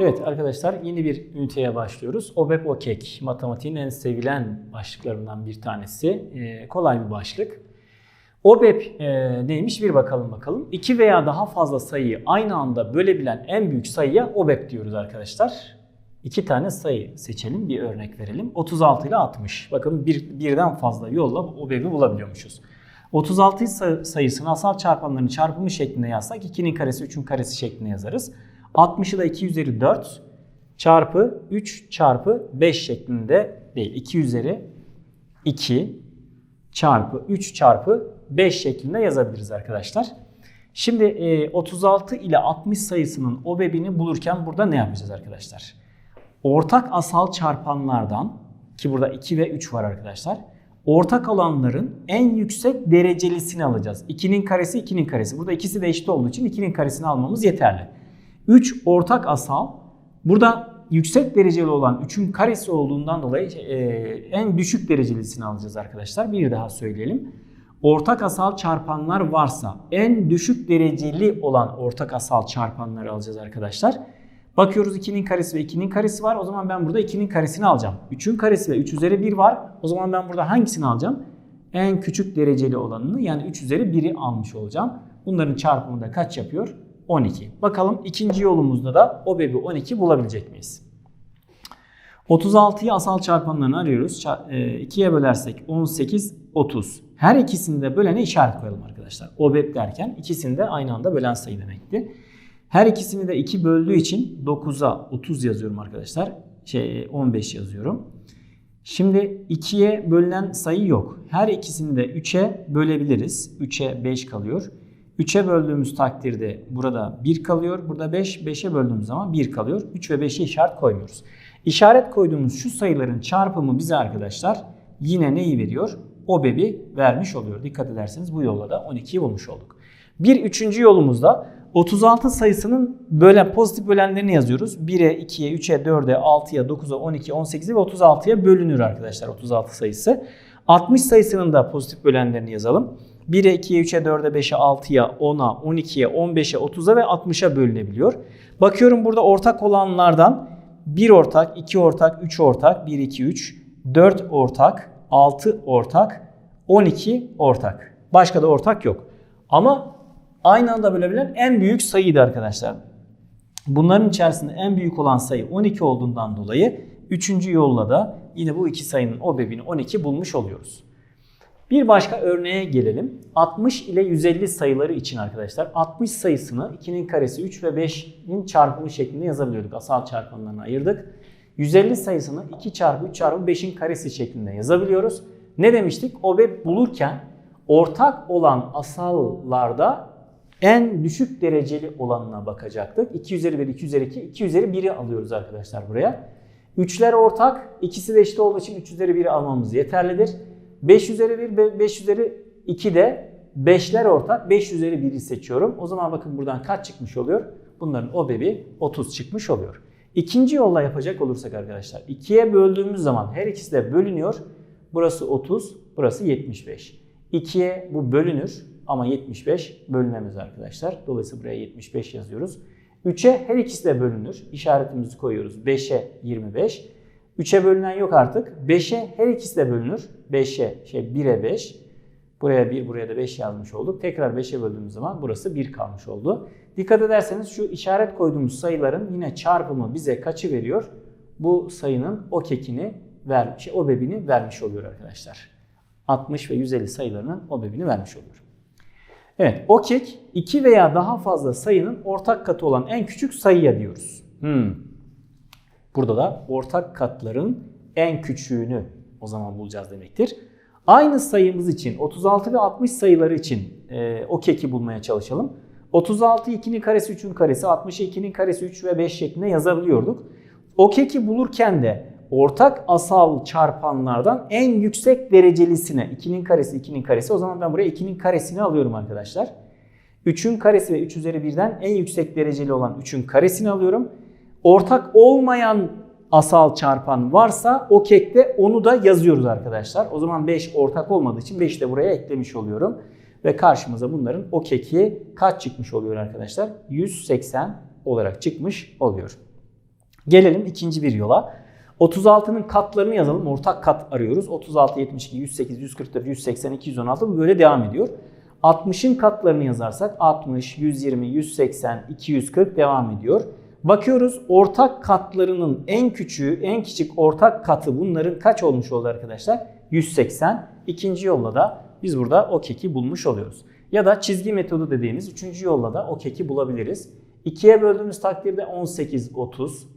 Evet arkadaşlar yeni bir üniteye başlıyoruz. OBEP OKEK matematiğin en sevilen başlıklarından bir tanesi. Ee, kolay bir başlık. OBEP e, neymiş bir bakalım bakalım. İki veya daha fazla sayıyı aynı anda bölebilen en büyük sayıya OBEP diyoruz arkadaşlar. İki tane sayı seçelim bir örnek verelim. 36 ile 60. Bakın bir, birden fazla yolla OBEP'i bulabiliyormuşuz. 36 say- sayısını asal çarpanlarının çarpımı şeklinde yazsak 2'nin karesi 3'ün karesi şeklinde yazarız. 60'ı da 2 üzeri 4 çarpı 3 çarpı 5 şeklinde değil. 2 üzeri 2 çarpı 3 çarpı 5 şeklinde yazabiliriz arkadaşlar. Şimdi e, 36 ile 60 sayısının OBEB'ini bulurken burada ne yapacağız arkadaşlar? Ortak asal çarpanlardan ki burada 2 ve 3 var arkadaşlar. Ortak olanların en yüksek derecelisini alacağız. 2'nin karesi 2'nin karesi. Burada ikisi de eşit olduğu için 2'nin karesini almamız yeterli. 3 ortak asal. Burada yüksek dereceli olan 3'ün karesi olduğundan dolayı e, en düşük derecelisini alacağız arkadaşlar. Bir daha söyleyelim. Ortak asal çarpanlar varsa en düşük dereceli olan ortak asal çarpanları alacağız arkadaşlar. Bakıyoruz 2'nin karesi ve 2'nin karesi var. O zaman ben burada 2'nin karesini alacağım. 3'ün karesi ve 3 üzeri 1 var. O zaman ben burada hangisini alacağım? En küçük dereceli olanını yani 3 üzeri 1'i almış olacağım. Bunların çarpımı da kaç yapıyor? 12. Bakalım ikinci yolumuzda da OBEB'i 12 bulabilecek miyiz? 36'yı asal çarpanlarını arıyoruz. 2'ye bölersek 18, 30. Her ikisini de bölene işaret koyalım arkadaşlar. OBEB derken ikisini de aynı anda bölen sayı demekti. Her ikisini de 2 böldüğü için 9'a 30 yazıyorum arkadaşlar. Şey 15 yazıyorum. Şimdi 2'ye bölünen sayı yok. Her ikisini de 3'e bölebiliriz. 3'e 5 kalıyor. 3'e böldüğümüz takdirde burada 1 kalıyor. Burada 5, 5'e böldüğümüz zaman 1 kalıyor. 3 ve 5'e işaret koymuyoruz. İşaret koyduğumuz şu sayıların çarpımı bize arkadaşlar yine neyi veriyor? OBEB'i vermiş oluyor. Dikkat ederseniz bu yolla da 12'yi bulmuş olduk. Bir üçüncü yolumuzda 36 sayısının bölen pozitif bölenlerini yazıyoruz. 1'e, 2'ye, 3'e, 4'e, 6'ya, 9'a, 12'ye, 18'e ve 36'ya bölünür arkadaşlar 36 sayısı. 60 sayısının da pozitif bölenlerini yazalım. 1'e, 2'ye, 3'e, 4'e, 5'e, 6'ya, 10'a, 12'ye, 15'e, 30'a ve 60'a bölünebiliyor. Bakıyorum burada ortak olanlardan 1 ortak, 2 ortak, 3 ortak, 1, 2, 3, 4 ortak, 6 ortak, 12 ortak. Başka da ortak yok. Ama aynı anda bölebilen en büyük sayıydı arkadaşlar. Bunların içerisinde en büyük olan sayı 12 olduğundan dolayı 3. yolla da yine bu iki sayının OBEB'ini 12 bulmuş oluyoruz. Bir başka örneğe gelelim. 60 ile 150 sayıları için arkadaşlar 60 sayısını 2'nin karesi 3 ve 5'in çarpımı şeklinde yazabiliyorduk. Asal çarpanlarına ayırdık. 150 sayısını 2 çarpı 3 çarpı 5'in karesi şeklinde yazabiliyoruz. Ne demiştik? OBEB bulurken ortak olan asallarda en düşük dereceli olanına bakacaktık. 2 üzeri 1, 2 üzeri 2, 2 üzeri 1'i alıyoruz arkadaşlar buraya. Üçler ortak. ikisi de eşit olduğu için 3 üzeri 1'i almamız yeterlidir. 5 üzeri 1, 5 üzeri 2 de 5'ler ortak. 5 üzeri 1'i seçiyorum. O zaman bakın buradan kaç çıkmış oluyor? Bunların OBEB'i 30 çıkmış oluyor. İkinci yolla yapacak olursak arkadaşlar 2'ye böldüğümüz zaman her ikisi de bölünüyor. Burası 30, burası 75. 2'ye bu bölünür ama 75 bölünemez arkadaşlar. Dolayısıyla buraya 75 yazıyoruz. 3'e her ikisi de bölünür. İşaretimizi koyuyoruz. 5'e 25. 3'e bölünen yok artık. 5'e her ikisi de bölünür. 5'e şey 1'e 5. Buraya 1 buraya da 5 yazmış olduk. Tekrar 5'e böldüğümüz zaman burası 1 kalmış oldu. Dikkat ederseniz şu işaret koyduğumuz sayıların yine çarpımı bize kaçı veriyor? Bu sayının o kekini vermiş, şey, o bebini vermiş oluyor arkadaşlar. 60 ve 150 sayılarının o bebini vermiş oluyor. Evet, o kek 2 veya daha fazla sayının ortak katı olan en küçük sayıya diyoruz. Hmm. Burada da ortak katların en küçüğünü o zaman bulacağız demektir. Aynı sayımız için 36 ve 60 sayıları için e, o keki bulmaya çalışalım. 36 2'nin karesi 3'ün karesi, 60'ı 2'nin karesi 3 ve 5 şeklinde yazabiliyorduk. O keki bulurken de ortak asal çarpanlardan en yüksek derecelisine 2'nin karesi 2'nin karesi o zaman ben buraya 2'nin karesini alıyorum arkadaşlar. 3'ün karesi ve 3 üzeri 1'den en yüksek dereceli olan 3'ün karesini alıyorum. Ortak olmayan asal çarpan varsa o kekte onu da yazıyoruz arkadaşlar. O zaman 5 ortak olmadığı için 5'i de buraya eklemiş oluyorum. Ve karşımıza bunların o keki kaç çıkmış oluyor arkadaşlar? 180 olarak çıkmış oluyor. Gelelim ikinci bir yola. 36'nın katlarını yazalım. Ortak kat arıyoruz. 36, 72, 108, 144, 180, 216 bu böyle devam ediyor. 60'ın katlarını yazarsak 60, 120, 180, 240 devam ediyor. Bakıyoruz ortak katlarının en küçüğü, en küçük ortak katı bunların kaç olmuş oldu arkadaşlar? 180. İkinci yolla da biz burada o keki bulmuş oluyoruz. Ya da çizgi metodu dediğimiz üçüncü yolla da o keki bulabiliriz. 2'ye böldüğümüz takdirde 18, 30.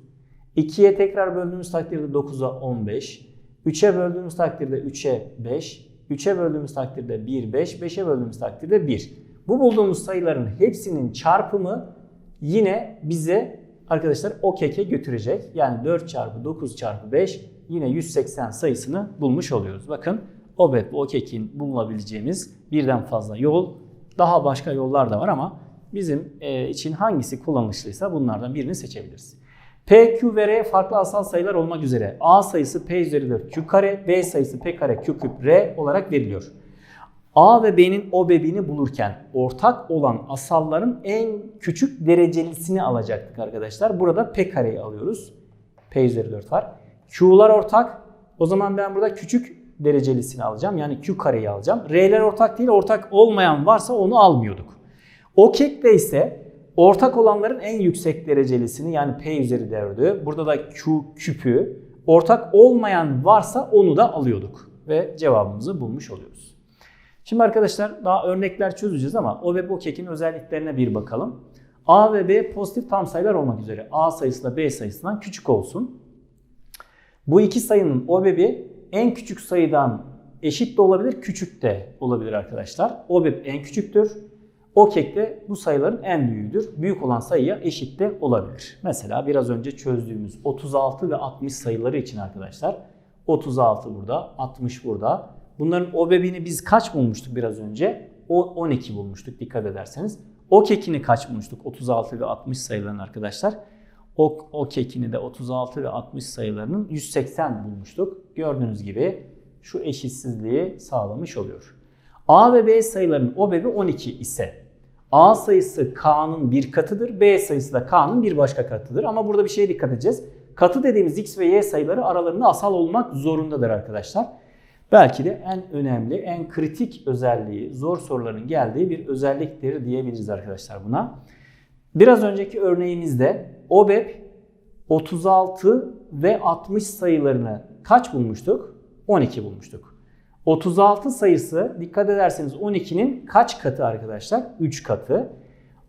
2'ye tekrar böldüğümüz takdirde 9'a 15. 3'e böldüğümüz takdirde 3'e 5. 3'e böldüğümüz takdirde 1, 5. 5'e böldüğümüz takdirde 1. Bu bulduğumuz sayıların hepsinin çarpımı yine bize arkadaşlar o keke götürecek. Yani 4 çarpı 9 çarpı 5 yine 180 sayısını bulmuş oluyoruz. Bakın OBEP o kekin bulunabileceğimiz birden fazla yol. Daha başka yollar da var ama bizim e, için hangisi kullanışlıysa bunlardan birini seçebiliriz. P, Q ve R farklı asal sayılar olmak üzere A sayısı P üzeri 4 Q kare, B sayısı P kare Q küp R olarak veriliyor. A ve B'nin OBEB'ini bulurken ortak olan asalların en küçük derecelisini alacaktık arkadaşlar. Burada P kareyi alıyoruz. P üzeri 4 var. Q'lar ortak. O zaman ben burada küçük derecelisini alacağım. Yani Q kareyi alacağım. R'ler ortak değil. Ortak olmayan varsa onu almıyorduk. O kekte ise ortak olanların en yüksek derecelisini yani P üzeri 4'ü. Burada da Q küpü. Ortak olmayan varsa onu da alıyorduk. Ve cevabımızı bulmuş oluyoruz. Şimdi arkadaşlar daha örnekler çözeceğiz ama o ve bu kekin özelliklerine bir bakalım. A ve B pozitif tam sayılar olmak üzere A sayısı da B sayısından küçük olsun. Bu iki sayının o ve B en küçük sayıdan eşit de olabilir, küçük de olabilir arkadaşlar. O ve en küçüktür. O kek de bu sayıların en büyüğüdür. Büyük olan sayıya eşit de olabilir. Mesela biraz önce çözdüğümüz 36 ve 60 sayıları için arkadaşlar 36 burada, 60 burada. Bunların OBEB'ini biz kaç bulmuştuk biraz önce? O 12 bulmuştuk dikkat ederseniz. O kekini kaç bulmuştuk? 36 ve 60 sayıların arkadaşlar. O, o kekini de 36 ve 60 sayılarının 180 bulmuştuk. Gördüğünüz gibi şu eşitsizliği sağlamış oluyor. A ve B sayılarının OBEB'i 12 ise A sayısı K'nın bir katıdır, B sayısı da K'nın bir başka katıdır. Ama burada bir şeye dikkat edeceğiz. Katı dediğimiz X ve Y sayıları aralarında asal olmak zorundadır arkadaşlar. Belki de en önemli, en kritik özelliği, zor soruların geldiği bir özelliktir diyebiliriz arkadaşlar buna. Biraz önceki örneğimizde OBEP 36 ve 60 sayılarını kaç bulmuştuk? 12 bulmuştuk. 36 sayısı dikkat ederseniz 12'nin kaç katı arkadaşlar? 3 katı.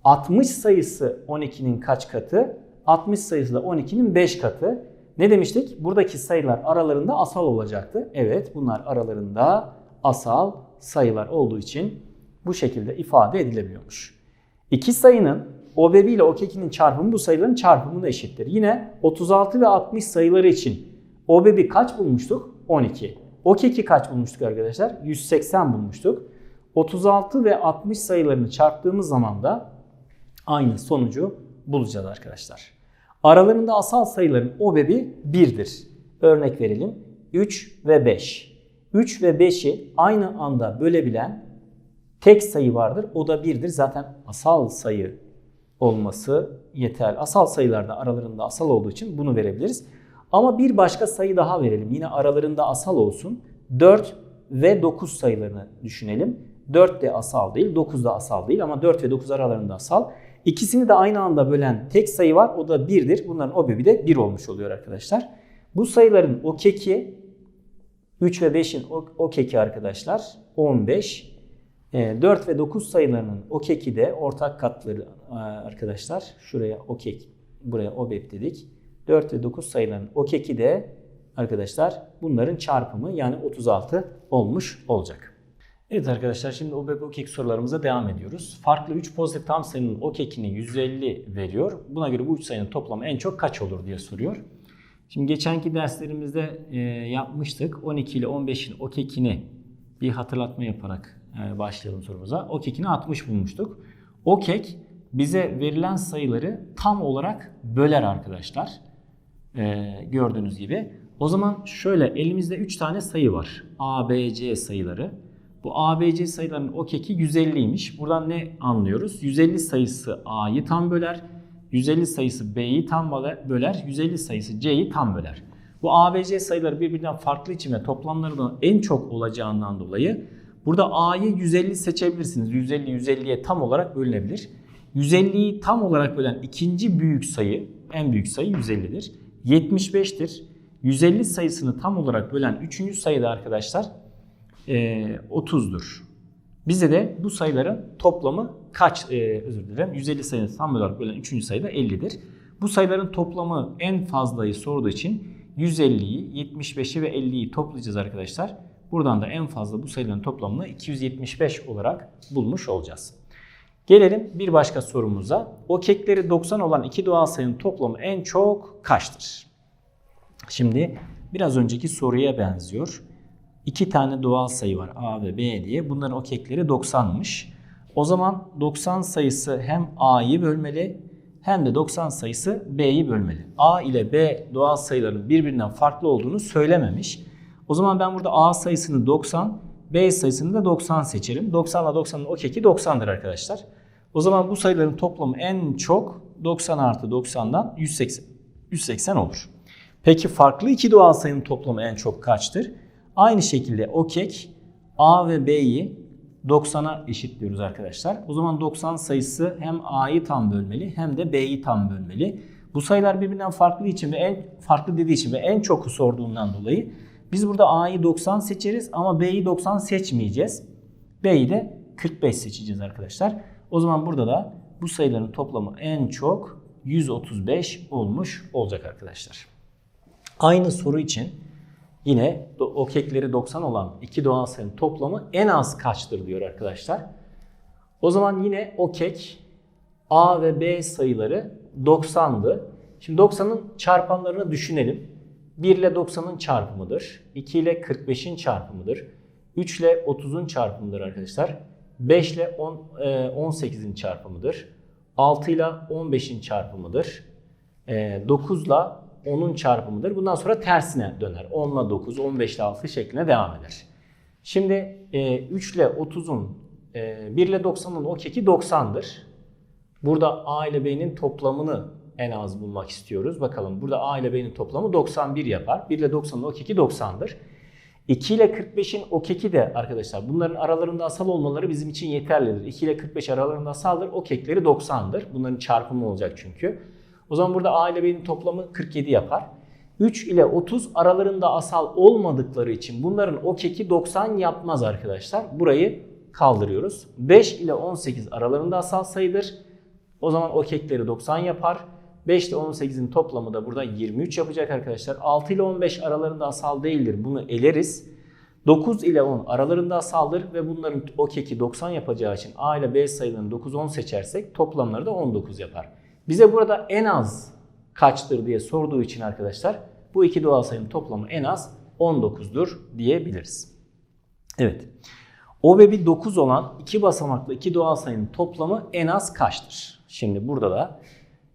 60 sayısı 12'nin kaç katı? 60 sayısı da 12'nin 5 katı. Ne demiştik? Buradaki sayılar aralarında asal olacaktı. Evet bunlar aralarında asal sayılar olduğu için bu şekilde ifade edilebiliyormuş. İki sayının OBB ile OKEK'inin çarpımı bu sayıların çarpımına eşittir. Yine 36 ve 60 sayıları için OBB kaç bulmuştuk? 12. OKEK'i kaç bulmuştuk arkadaşlar? 180 bulmuştuk. 36 ve 60 sayılarını çarptığımız zaman da aynı sonucu bulacağız arkadaşlar. Aralarında asal sayıların OBEB'i 1'dir. Örnek verelim. 3 ve 5. 3 ve 5'i aynı anda bölebilen tek sayı vardır. O da 1'dir. Zaten asal sayı olması yeterli. Asal sayılarda aralarında asal olduğu için bunu verebiliriz. Ama bir başka sayı daha verelim. Yine aralarında asal olsun. 4 ve 9 sayılarını düşünelim. 4 de asal değil, 9 da asal değil ama 4 ve 9 aralarında asal. İkisini de aynı anda bölen tek sayı var. O da 1'dir. Bunların OBEB'i de 1 olmuş oluyor arkadaşlar. Bu sayıların o keki 3 ve 5'in o keki arkadaşlar 15. 4 ve 9 sayılarının o keki de ortak katları arkadaşlar. Şuraya o kek, buraya OBEB dedik. 4 ve 9 sayılarının o keki de arkadaşlar bunların çarpımı yani 36 olmuş olacak. Evet arkadaşlar şimdi OBEB OKEK sorularımıza devam ediyoruz. Farklı 3 pozitif tam sayının OKEK'ini 150 veriyor. Buna göre bu 3 sayının toplamı en çok kaç olur diye soruyor. Şimdi geçenki derslerimizde e, yapmıştık. 12 ile 15'in OKEK'ini bir hatırlatma yaparak e, başlayalım sorumuza. OKEK'ini 60 bulmuştuk. OKEK bize verilen sayıları tam olarak böler arkadaşlar. E, gördüğünüz gibi. O zaman şöyle elimizde 3 tane sayı var. A, B, C sayıları. Bu ABC sayılarının o keki 150'ymiş. Buradan ne anlıyoruz? 150 sayısı A'yı tam böler. 150 sayısı B'yi tam böler- böler, 150 sayısı C'yi tam böler. Bu A ve C sayıları birbirinden farklı için ve toplamlarının en çok olacağından dolayı burada A'yı 150 seçebilirsiniz. 150 150'ye tam olarak bölünebilir. 150'yi tam olarak bölen ikinci büyük sayı, en büyük sayı 150'dir. 75'tir. 150 sayısını tam olarak bölen üçüncü sayı da arkadaşlar 30'dur. Bize de bu sayıların toplamı kaç, eee, özür dilerim 150 sayısını tam olarak bölen üçüncü sayı da 50'dir. Bu sayıların toplamı en fazlayı sorduğu için 150'yi, 75'i ve 50'yi toplayacağız arkadaşlar. Buradan da en fazla bu sayıların toplamını 275 olarak bulmuş olacağız. Gelelim bir başka sorumuza. O kekleri 90 olan iki doğal sayının toplamı en çok kaçtır? Şimdi biraz önceki soruya benziyor. İki tane doğal sayı var A ve B diye. Bunların o kekleri 90'mış. O zaman 90 sayısı hem A'yı bölmeli hem de 90 sayısı B'yi bölmeli. A ile B doğal sayıların birbirinden farklı olduğunu söylememiş. O zaman ben burada A sayısını 90, B sayısını da 90 seçerim. 90 ile 90'ın o keki 90'dır arkadaşlar. O zaman bu sayıların toplamı en çok 90 artı 90'dan 180, 180 olur. Peki farklı iki doğal sayının toplamı en çok kaçtır? Aynı şekilde o kek A ve B'yi 90'a eşitliyoruz arkadaşlar. O zaman 90 sayısı hem A'yı tam bölmeli hem de B'yi tam bölmeli. Bu sayılar birbirinden farklı için ve en farklı dediği için ve en çoku sorduğundan dolayı biz burada A'yı 90 seçeriz ama B'yi 90 seçmeyeceğiz. B'yi de 45 seçeceğiz arkadaşlar. O zaman burada da bu sayıların toplamı en çok 135 olmuş olacak arkadaşlar. Aynı soru için yine o kekleri 90 olan iki doğal sayının toplamı en az kaçtır diyor arkadaşlar. O zaman yine o kek A ve B sayıları 90'dı. Şimdi 90'ın çarpanlarını düşünelim. 1 ile 90'ın çarpımıdır. 2 ile 45'in çarpımıdır. 3 ile 30'un çarpımıdır arkadaşlar. 5 ile 10, e, 18'in çarpımıdır. 6 ile 15'in çarpımıdır. E, 9 ile 10'un çarpımıdır. Bundan sonra tersine döner. 10 ile 9, 15 ile 6 şeklinde devam eder. Şimdi e, 3 ile 30'un, e, 1 ile 90'ın o keki 90'dır. Burada A ile B'nin toplamını en az bulmak istiyoruz. Bakalım burada A ile B'nin toplamı 91 yapar. 1 ile 90'ın o keki 90'dır. 2 ile 45'in o keki de arkadaşlar bunların aralarında asal olmaları bizim için yeterlidir. 2 ile 45 aralarında asaldır. O kekleri 90'dır. Bunların çarpımı olacak çünkü. O zaman burada A ile B'nin toplamı 47 yapar. 3 ile 30 aralarında asal olmadıkları için bunların o keki 90 yapmaz arkadaşlar. Burayı kaldırıyoruz. 5 ile 18 aralarında asal sayıdır. O zaman o kekleri 90 yapar. 5 ile 18'in toplamı da burada 23 yapacak arkadaşlar. 6 ile 15 aralarında asal değildir. Bunu eleriz. 9 ile 10 aralarında asaldır ve bunların o keki 90 yapacağı için A ile B sayılarını 9-10 seçersek toplamları da 19 yapar. Bize burada en az kaçtır diye sorduğu için arkadaşlar bu iki doğal sayının toplamı en az 19'dur diyebiliriz. Evet. O ve bir 9 olan iki basamaklı iki doğal sayının toplamı en az kaçtır? Şimdi burada da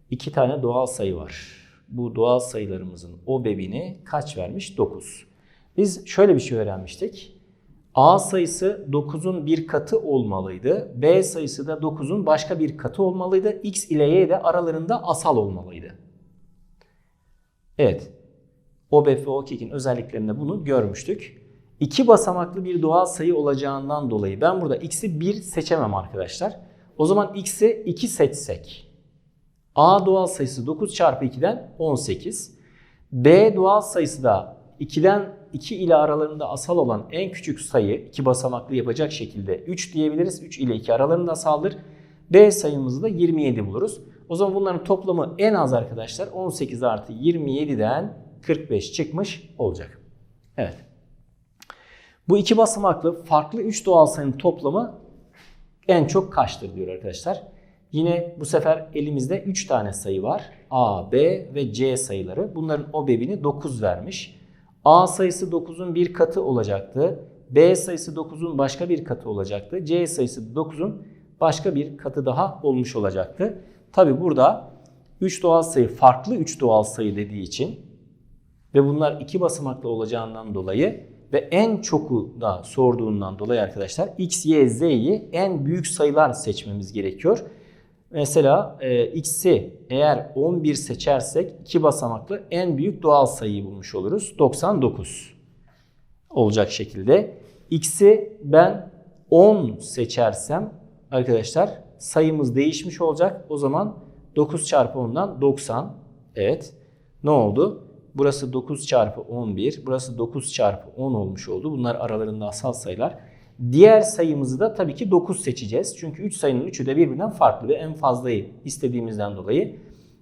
iki tane doğal sayı var. Bu doğal sayılarımızın o bebini kaç vermiş? 9. Biz şöyle bir şey öğrenmiştik. A sayısı 9'un bir katı olmalıydı. B sayısı da 9'un başka bir katı olmalıydı. X ile Y de aralarında asal olmalıydı. Evet. OBF ve OKEK'in özelliklerinde bunu görmüştük. İki basamaklı bir doğal sayı olacağından dolayı ben burada x'i 1 seçemem arkadaşlar. O zaman x'i 2 seçsek. A doğal sayısı 9 çarpı 2'den 18. B doğal sayısı da 2'den 2 ile aralarında asal olan en küçük sayı iki basamaklı yapacak şekilde 3 diyebiliriz. 3 ile 2 aralarında asaldır. B sayımızı da 27 buluruz. O zaman bunların toplamı en az arkadaşlar 18 artı 27'den 45 çıkmış olacak. Evet. Bu iki basamaklı farklı 3 doğal sayının toplamı en çok kaçtır diyor arkadaşlar. Yine bu sefer elimizde 3 tane sayı var. A, B ve C sayıları. Bunların o bebini 9 vermiş. A sayısı 9'un bir katı olacaktı. B sayısı 9'un başka bir katı olacaktı. C sayısı 9'un başka bir katı daha olmuş olacaktı. Tabi burada 3 doğal sayı farklı 3 doğal sayı dediği için ve bunlar iki basamaklı olacağından dolayı ve en çoku da sorduğundan dolayı arkadaşlar x, y, z'yi en büyük sayılar seçmemiz gerekiyor. Mesela e, x'i eğer 11 seçersek iki basamaklı en büyük doğal sayıyı bulmuş oluruz. 99 olacak şekilde. X'i ben 10 seçersem arkadaşlar sayımız değişmiş olacak. O zaman 9 çarpı 10'dan 90. Evet. Ne oldu? Burası 9 çarpı 11. Burası 9 çarpı 10 olmuş oldu. Bunlar aralarında asal sayılar. Diğer sayımızı da tabii ki 9 seçeceğiz. Çünkü 3 sayının 3'ü de birbirinden farklı ve en fazlayı istediğimizden dolayı.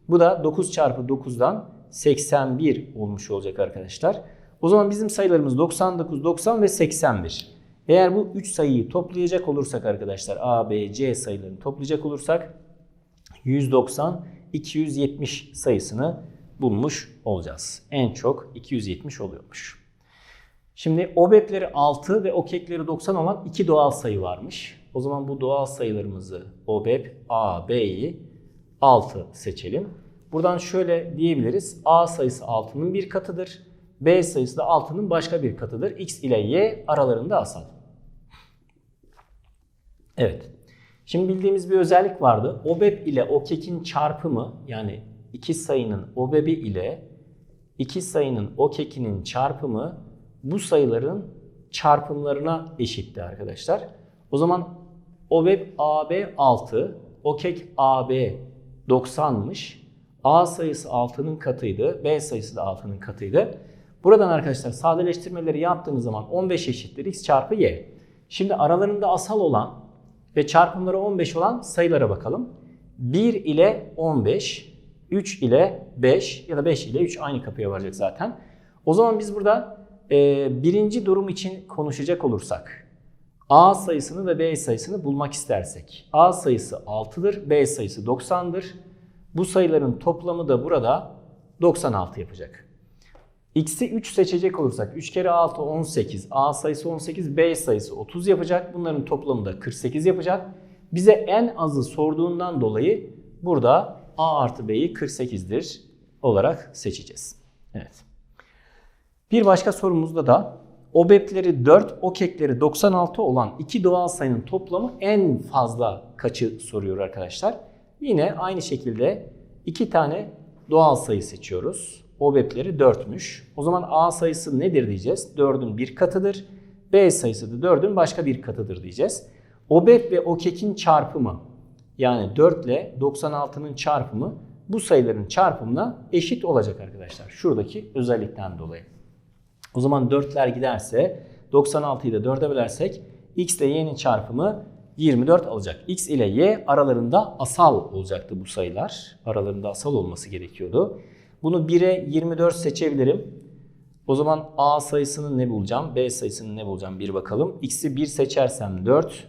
Bu da 9 çarpı 9'dan 81 olmuş olacak arkadaşlar. O zaman bizim sayılarımız 99, 90 ve 81. Eğer bu 3 sayıyı toplayacak olursak arkadaşlar A, B, C sayılarını toplayacak olursak 190, 270 sayısını bulmuş olacağız. En çok 270 oluyormuş. Şimdi OBEP'leri 6 ve OKEK'leri 90 olan iki doğal sayı varmış. O zaman bu doğal sayılarımızı OBEP A, B'yi 6 seçelim. Buradan şöyle diyebiliriz. A sayısı 6'nın bir katıdır. B sayısı da 6'nın başka bir katıdır. X ile Y aralarında asal. Evet. Şimdi bildiğimiz bir özellik vardı. OBEP ile OKEK'in çarpımı yani iki sayının OBEP'i ile iki sayının OKEK'inin çarpımı bu sayıların çarpımlarına eşitti arkadaşlar. O zaman OBEP AB 6, OKEK AB 90'mış. A sayısı 6'nın katıydı, B sayısı da 6'nın katıydı. Buradan arkadaşlar sadeleştirmeleri yaptığımız zaman 15 eşittir x çarpı y. Şimdi aralarında asal olan ve çarpımları 15 olan sayılara bakalım. 1 ile 15, 3 ile 5 ya da 5 ile 3 aynı kapıya varacak zaten. O zaman biz burada e, birinci durum için konuşacak olursak A sayısını ve B sayısını bulmak istersek A sayısı 6'dır, B sayısı 90'dır. Bu sayıların toplamı da burada 96 yapacak. X'i 3 seçecek olursak 3 kere 6 18, A sayısı 18, B sayısı 30 yapacak. Bunların toplamı da 48 yapacak. Bize en azı sorduğundan dolayı burada A artı B'yi 48'dir olarak seçeceğiz. Evet. Bir başka sorumuzda da OBEP'leri 4, OKEK'leri 96 olan iki doğal sayının toplamı en fazla kaçı soruyor arkadaşlar. Yine aynı şekilde iki tane doğal sayı seçiyoruz. OBEP'leri 4'müş. O zaman A sayısı nedir diyeceğiz? 4'ün bir katıdır. B sayısı da 4'ün başka bir katıdır diyeceğiz. OBEP ve OKEK'in çarpımı yani 4 ile 96'nın çarpımı bu sayıların çarpımına eşit olacak arkadaşlar. Şuradaki özellikten dolayı. O zaman 4'ler giderse 96'yı da 4'e bölersek x ile y'nin çarpımı 24 alacak. x ile y aralarında asal olacaktı bu sayılar. Aralarında asal olması gerekiyordu. Bunu 1'e 24 seçebilirim. O zaman a sayısını ne bulacağım? B sayısını ne bulacağım? Bir bakalım. x'i 1 seçersem 4.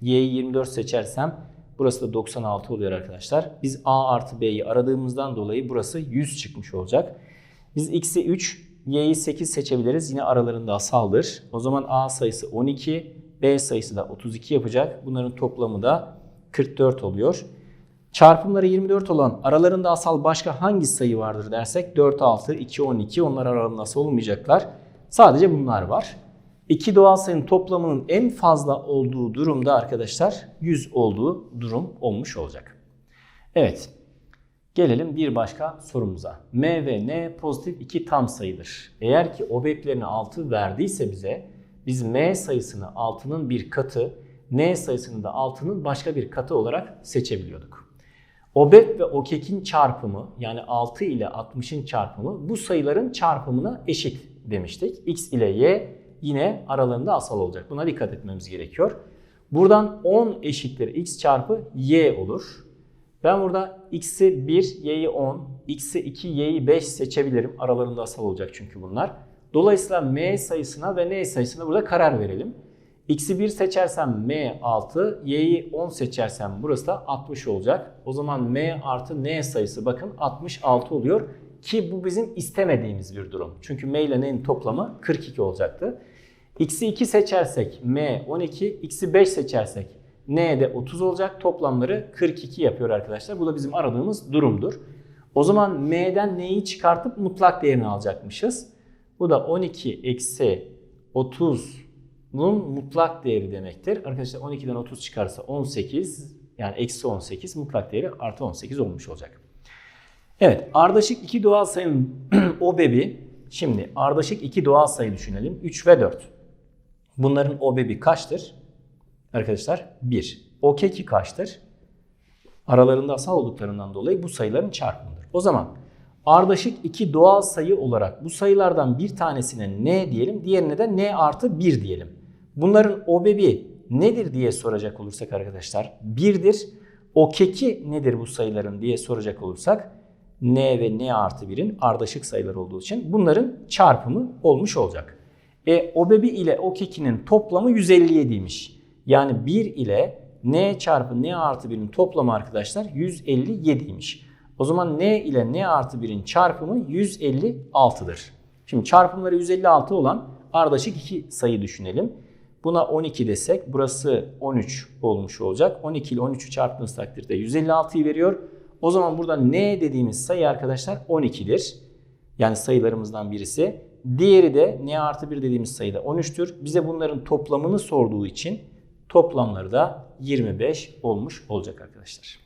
y'yi 24 seçersem burası da 96 oluyor arkadaşlar. Biz a artı b'yi aradığımızdan dolayı burası 100 çıkmış olacak. Biz x'i 3, y'yi 8 seçebiliriz. Yine aralarında asaldır. O zaman a sayısı 12, b sayısı da 32 yapacak. Bunların toplamı da 44 oluyor. Çarpımları 24 olan aralarında asal başka hangi sayı vardır dersek 4, 6, 2, 12 onlar aralarında asal olmayacaklar. Sadece bunlar var. İki doğal sayının toplamının en fazla olduğu durumda arkadaşlar 100 olduğu durum olmuş olacak. Evet. Gelelim bir başka sorumuza. M ve N pozitif iki tam sayıdır. Eğer ki OBEP'lerini 6 verdiyse bize biz M sayısını 6'nın bir katı, N sayısını da 6'nın başka bir katı olarak seçebiliyorduk. OBEP ve OKEK'in çarpımı yani 6 ile 60'ın çarpımı bu sayıların çarpımına eşit demiştik. X ile Y yine aralarında asal olacak. Buna dikkat etmemiz gerekiyor. Buradan 10 eşittir x çarpı y olur. Ben burada x'i 1, y'yi 10, x'i 2, y'yi 5 seçebilirim. Aralarında asal olacak çünkü bunlar. Dolayısıyla m sayısına ve n sayısına burada karar verelim. X'i 1 seçersem M 6, Y'yi 10 seçersem burası da 60 olacak. O zaman M artı N sayısı bakın 66 oluyor. Ki bu bizim istemediğimiz bir durum. Çünkü M ile N'nin toplamı 42 olacaktı. X'i 2 seçersek M 12, X'i 5 seçersek N de 30 olacak. Toplamları 42 yapıyor arkadaşlar. Bu da bizim aradığımız durumdur. O zaman M'den N'yi çıkartıp mutlak değerini alacakmışız. Bu da 12 eksi 30 bunun mutlak değeri demektir. Arkadaşlar 12'den 30 çıkarsa 18 Yani eksi 18 mutlak değeri artı 18 olmuş olacak. Evet ardışık iki doğal sayının OBEB'i şimdi ardışık iki doğal sayı düşünelim. 3 ve 4. Bunların OBEB'i kaçtır? Arkadaşlar 1. OKEK'i kaçtır? Aralarında asal olduklarından dolayı bu sayıların çarpımıdır. O zaman ardışık iki doğal sayı olarak bu sayılardan bir tanesine n diyelim, diğerine de n artı 1 diyelim. Bunların OBEB'i nedir diye soracak olursak arkadaşlar 1'dir. OKEK'i nedir bu sayıların diye soracak olursak n ve n artı 1'in ardışık sayılar olduğu için bunların çarpımı olmuş olacak. E OBEB'i ile OKEK'inin toplamı 157'ymiş. Yani 1 ile n çarpı n artı 1'in toplamı arkadaşlar 157'ymiş. O zaman n ile n artı 1'in çarpımı 156'dır. Şimdi çarpımları 156 olan ardışık iki sayı düşünelim. Buna 12 desek burası 13 olmuş olacak. 12 ile 13'ü çarptığınız takdirde 156'yı veriyor. O zaman burada n dediğimiz sayı arkadaşlar 12'dir. Yani sayılarımızdan birisi. Diğeri de n artı 1 dediğimiz sayı da 13'tür. Bize bunların toplamını sorduğu için toplamları da 25 olmuş olacak arkadaşlar.